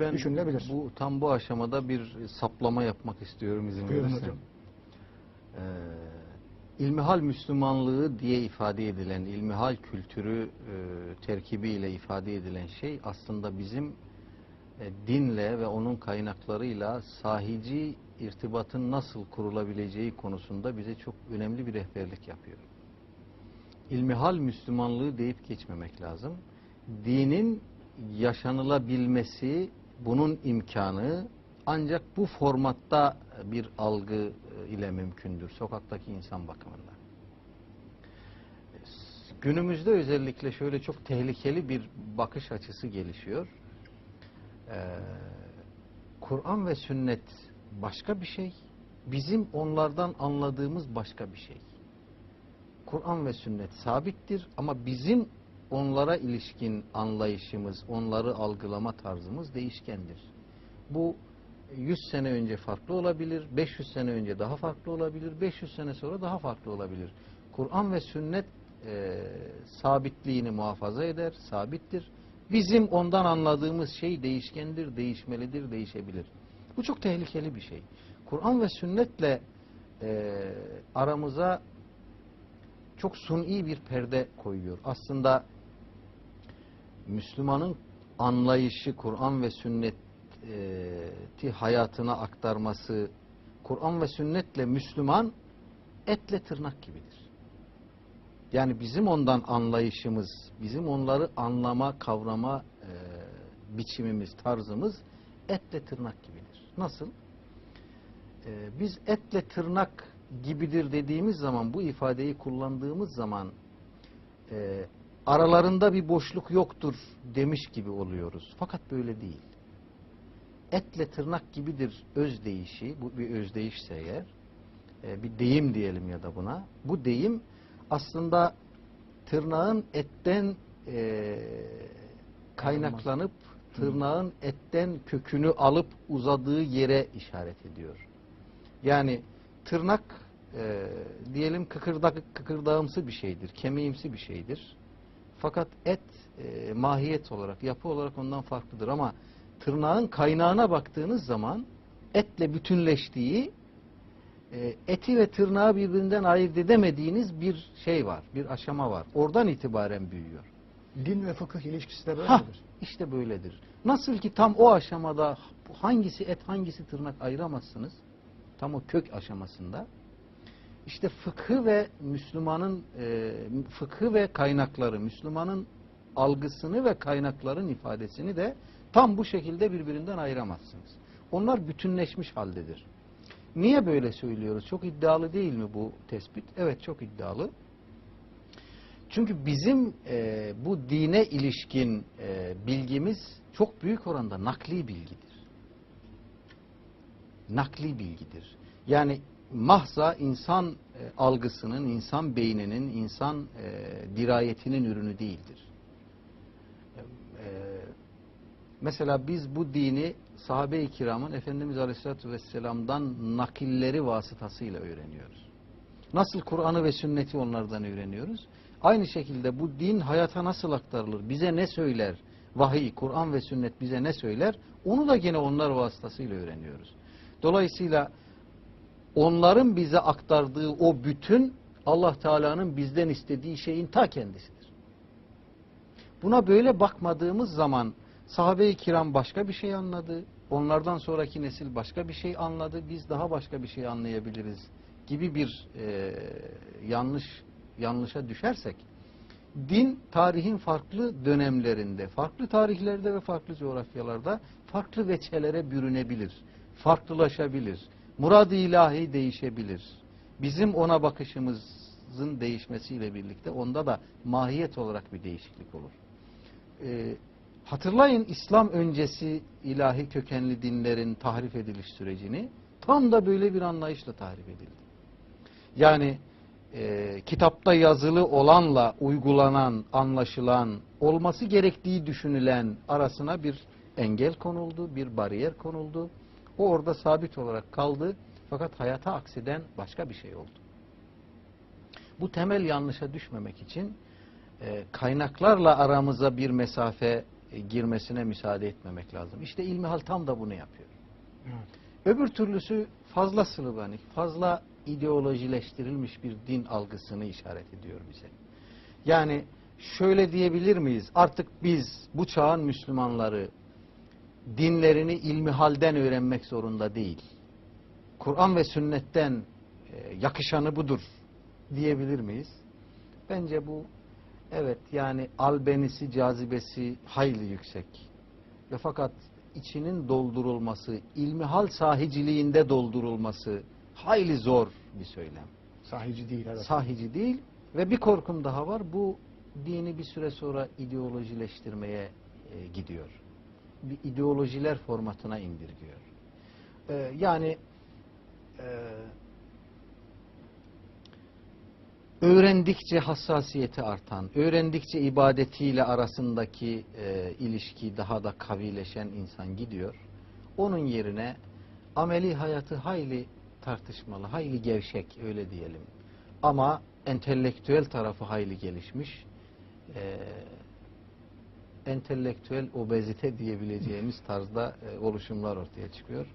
Ben düşünülebilir. Bu tam bu aşamada bir saplama yapmak istiyorum izin Buyurun verirsen. hocam. Ee, ilmihal Müslümanlığı diye ifade edilen, ilmihal kültürü e, terkibiyle ifade edilen şey aslında bizim e, dinle ve onun kaynaklarıyla sahici irtibatın nasıl kurulabileceği konusunda bize çok önemli bir rehberlik yapıyor. İlmihal Müslümanlığı deyip geçmemek lazım. Dinin yaşanılabilmesi, bunun imkanı ancak bu formatta bir algı e, ile mümkündür sokaktaki insan bakımından. Günümüzde özellikle şöyle çok tehlikeli bir bakış açısı gelişiyor. Ee, Kur'an ve sünnet başka bir şey, bizim onlardan anladığımız başka bir şey. Kur'an ve sünnet sabittir ama bizim onlara ilişkin anlayışımız, onları algılama tarzımız değişkendir. Bu 100 sene önce farklı olabilir, 500 sene önce daha farklı olabilir, 500 sene sonra daha farklı olabilir. Kur'an ve sünnet e, sabitliğini muhafaza eder, sabittir. Bizim ondan anladığımız şey değişkendir, değişmelidir, değişebilir. Bu çok tehlikeli bir şey. Kur'an ve sünnetle e, aramıza çok suni bir perde koyuyor. Aslında Müslümanın anlayışı Kur'an ve sünneti hayatına aktarması, Kur'an ve sünnetle Müslüman etle tırnak gibidir. Yani bizim ondan anlayışımız, bizim onları anlama, kavrama e, biçimimiz, tarzımız etle tırnak gibidir. Nasıl? E, biz etle tırnak gibidir dediğimiz zaman, bu ifadeyi kullandığımız zaman e, aralarında bir boşluk yoktur demiş gibi oluyoruz. Fakat böyle değil. Etle tırnak gibidir özdeyişi, bu bir özdeyişse eğer, e, bir deyim diyelim ya da buna. Bu deyim aslında tırnağın etten e, kaynaklanıp tırnağın etten kökünü alıp uzadığı yere işaret ediyor. Yani tırnak e, diyelim kıkırdak, kıkırdağımsı bir şeydir, kemiğimsi bir şeydir. Fakat et e, mahiyet olarak, yapı olarak ondan farklıdır ama tırnağın kaynağına baktığınız zaman etle bütünleştiği e, eti ve tırnağı birbirinden ayırt edemediğiniz bir şey var, bir aşama var. Oradan itibaren büyüyor. Din ve fıkıh ilişkisi de Ha, böyledir. işte böyledir. Nasıl ki tam o aşamada hangisi et hangisi tırnak ayıramazsınız. Tam o kök aşamasında. İşte fıkhı ve Müslümanın e, fıkhı ve kaynakları, Müslümanın algısını ve kaynakların ifadesini de tam bu şekilde birbirinden ayıramazsınız. Onlar bütünleşmiş haldedir. Niye böyle söylüyoruz? Çok iddialı değil mi bu tespit? Evet çok iddialı. Çünkü bizim e, bu dine ilişkin e, bilgimiz çok büyük oranda nakli bilgidir. Nakli bilgidir. Yani mahza insan e, algısının, insan beyninin, insan e, dirayetinin ürünü değildir. E, mesela biz bu dini sahabe-i kiramın Efendimiz Aleyhisselatü Vesselam'dan nakilleri vasıtasıyla öğreniyoruz. Nasıl Kur'an'ı ve sünneti onlardan öğreniyoruz? Aynı şekilde bu din hayata nasıl aktarılır? Bize ne söyler? Vahiy, Kur'an ve sünnet bize ne söyler? Onu da gene onlar vasıtasıyla öğreniyoruz. Dolayısıyla onların bize aktardığı o bütün Allah Teala'nın bizden istediği şeyin ta kendisidir. Buna böyle bakmadığımız zaman sahabe-i kiram başka bir şey anladı. Onlardan sonraki nesil başka bir şey anladı. Biz daha başka bir şey anlayabiliriz gibi bir e, yanlış yanlışa düşersek din tarihin farklı dönemlerinde, farklı tarihlerde ve farklı coğrafyalarda farklı veçelere bürünebilir, farklılaşabilir. Murad-ı ilahi değişebilir. Bizim ona bakışımızın değişmesiyle birlikte onda da mahiyet olarak bir değişiklik olur. Ee, hatırlayın İslam öncesi ilahi kökenli dinlerin tahrif ediliş sürecini tam da böyle bir anlayışla tahrif edildi. Yani e, kitapta yazılı olanla uygulanan, anlaşılan, olması gerektiği düşünülen arasına bir engel konuldu, bir bariyer konuldu. O orada sabit olarak kaldı fakat hayata akseden başka bir şey oldu. Bu temel yanlışa düşmemek için e, kaynaklarla aramıza bir mesafe e, girmesine müsaade etmemek lazım. İşte ilmihal tam da bunu yapıyor. Evet. Öbür türlüsü fazla sılıbanik, fazla ideolojileştirilmiş bir din algısını işaret ediyor bize. Yani şöyle diyebilir miyiz? Artık biz bu çağın Müslümanları dinlerini ilmihalden öğrenmek zorunda değil. Kur'an ve sünnetten e, yakışanı budur diyebilir miyiz? Bence bu evet yani albenisi, cazibesi hayli yüksek. Ve fakat içinin doldurulması, ilmihal sahiciliğinde doldurulması hayli zor bir söylem. Sahici değil. Evet. Sahici değil ve bir korkum daha var. Bu dini bir süre sonra ideolojileştirmeye e, gidiyor. Bir ideolojiler formatına indirgiyor. E, yani e, öğrendikçe hassasiyeti artan, öğrendikçe ibadetiyle arasındaki e, ilişki daha da kavileşen insan gidiyor. Onun yerine ameli hayatı hayli tartışmalı, hayli gevşek öyle diyelim. Ama entelektüel tarafı hayli gelişmiş. E, entelektüel obezite diyebileceğimiz tarzda e, oluşumlar ortaya çıkıyor.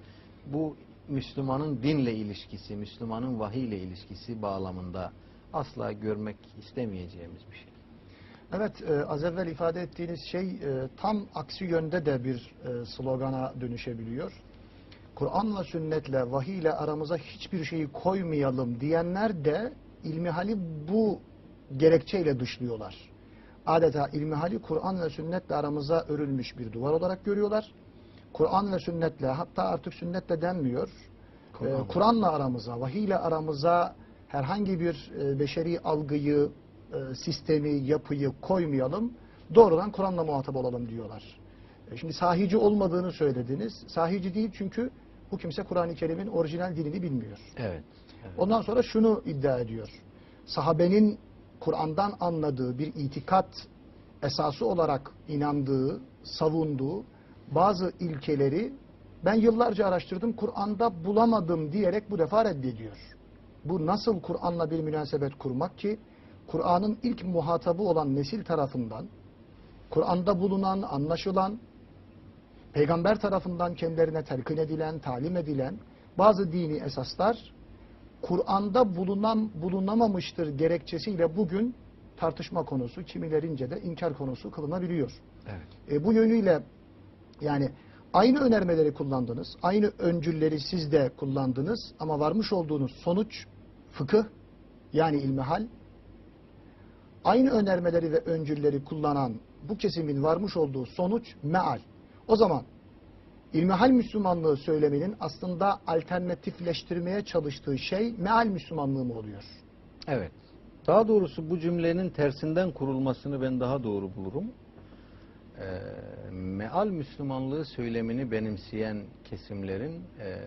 Bu Müslümanın dinle ilişkisi, Müslümanın vahiy ile ilişkisi bağlamında asla görmek istemeyeceğimiz bir şey. Evet, e, az evvel ifade ettiğiniz şey e, tam aksi yönde de bir e, slogana dönüşebiliyor. Kur'an'la sünnetle, vahiy ile aramıza hiçbir şeyi koymayalım diyenler de ilmihali bu gerekçeyle dışlıyorlar. Adeta ilmihali Kur'an ve sünnetle aramıza örülmüş bir duvar olarak görüyorlar. Kur'an ve sünnetle, hatta artık sünnetle denmiyor. Ee, Kur'an'la aramıza, vahiy ile aramıza herhangi bir e, beşeri algıyı, e, sistemi, yapıyı koymayalım. Doğrudan Kur'an'la muhatap olalım diyorlar. E, Şimdi sahici olmadığını söylediniz. Sahici değil çünkü bu kimse Kur'an-ı Kerim'in orijinal dilini bilmiyor. Evet. evet. Ondan sonra şunu iddia ediyor. Sahabenin Kur'an'dan anladığı bir itikat esası olarak inandığı, savunduğu bazı ilkeleri ben yıllarca araştırdım, Kur'an'da bulamadım diyerek bu defa reddediyor. Bu nasıl Kur'an'la bir münasebet kurmak ki Kur'an'ın ilk muhatabı olan nesil tarafından Kur'an'da bulunan, anlaşılan, peygamber tarafından kendilerine telkin edilen, talim edilen bazı dini esaslar Kur'an'da bulunan bulunamamıştır gerekçesiyle bugün tartışma konusu, kimilerince de inkar konusu kılınabiliyor. evet. E, bu yönüyle yani aynı önermeleri kullandınız, aynı öncülleri siz de kullandınız ama varmış olduğunuz sonuç fıkıh yani ilmihal. Aynı önermeleri ve öncülleri kullanan bu kesimin varmış olduğu sonuç meal. O zaman ilmihal Müslümanlığı söyleminin aslında alternatifleştirmeye çalıştığı şey meal Müslümanlığı mı oluyor? Evet. Daha doğrusu bu cümlenin tersinden kurulmasını ben daha doğru bulurum. Ee, meal Müslümanlığı söylemini benimseyen kesimlerin e,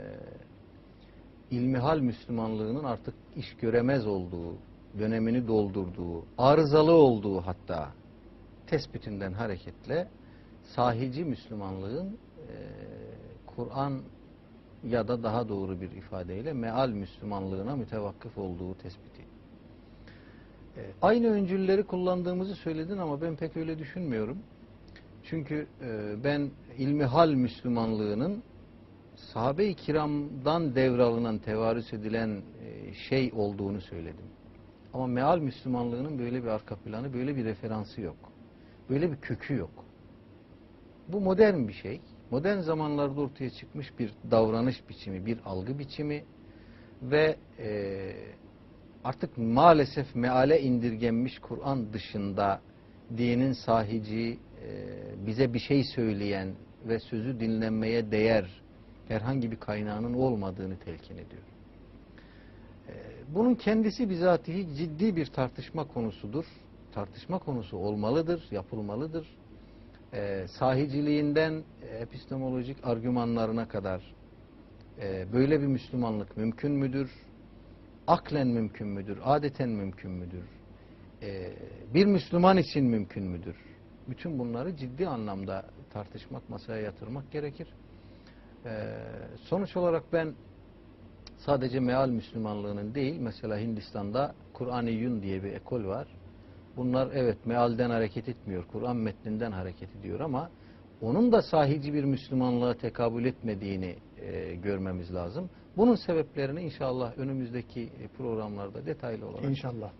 ilmihal Müslümanlığının artık iş göremez olduğu, dönemini doldurduğu, arızalı olduğu hatta tespitinden hareketle sahici Müslümanlığın e, Kur'an ya da daha doğru bir ifadeyle meal Müslümanlığına mütevakkıf olduğu tespiti. E, Aynı öncülleri kullandığımızı söyledin ama ben pek öyle düşünmüyorum. Çünkü e, ben ilmihal Müslümanlığının sahabe-i kiramdan devralınan, tevarüs edilen e, şey olduğunu söyledim. Ama meal Müslümanlığının böyle bir arka planı, böyle bir referansı yok. Böyle bir kökü yok. Bu modern bir şey. Modern zamanlarda ortaya çıkmış bir davranış biçimi, bir algı biçimi ve e, artık maalesef meale indirgenmiş Kur'an dışında dinin sahici, e, bize bir şey söyleyen ve sözü dinlenmeye değer herhangi bir kaynağının olmadığını telkin ediyor. E, bunun kendisi bizatihi ciddi bir tartışma konusudur. Tartışma konusu olmalıdır, yapılmalıdır. E, sahiciliğinden epistemolojik argümanlarına kadar e, böyle bir Müslümanlık mümkün müdür? Aklen mümkün müdür? Adeten mümkün müdür? E, bir Müslüman için mümkün müdür? Bütün bunları ciddi anlamda tartışmak, masaya yatırmak gerekir. E, sonuç olarak ben sadece meal Müslümanlığının değil, mesela Hindistan'da Kur'an-ı Yun diye bir ekol var. Bunlar evet mealden hareket etmiyor, Kur'an metninden hareket ediyor ama onun da sahici bir Müslümanlığa tekabül etmediğini e, görmemiz lazım. Bunun sebeplerini inşallah önümüzdeki e, programlarda detaylı olarak İnşallah.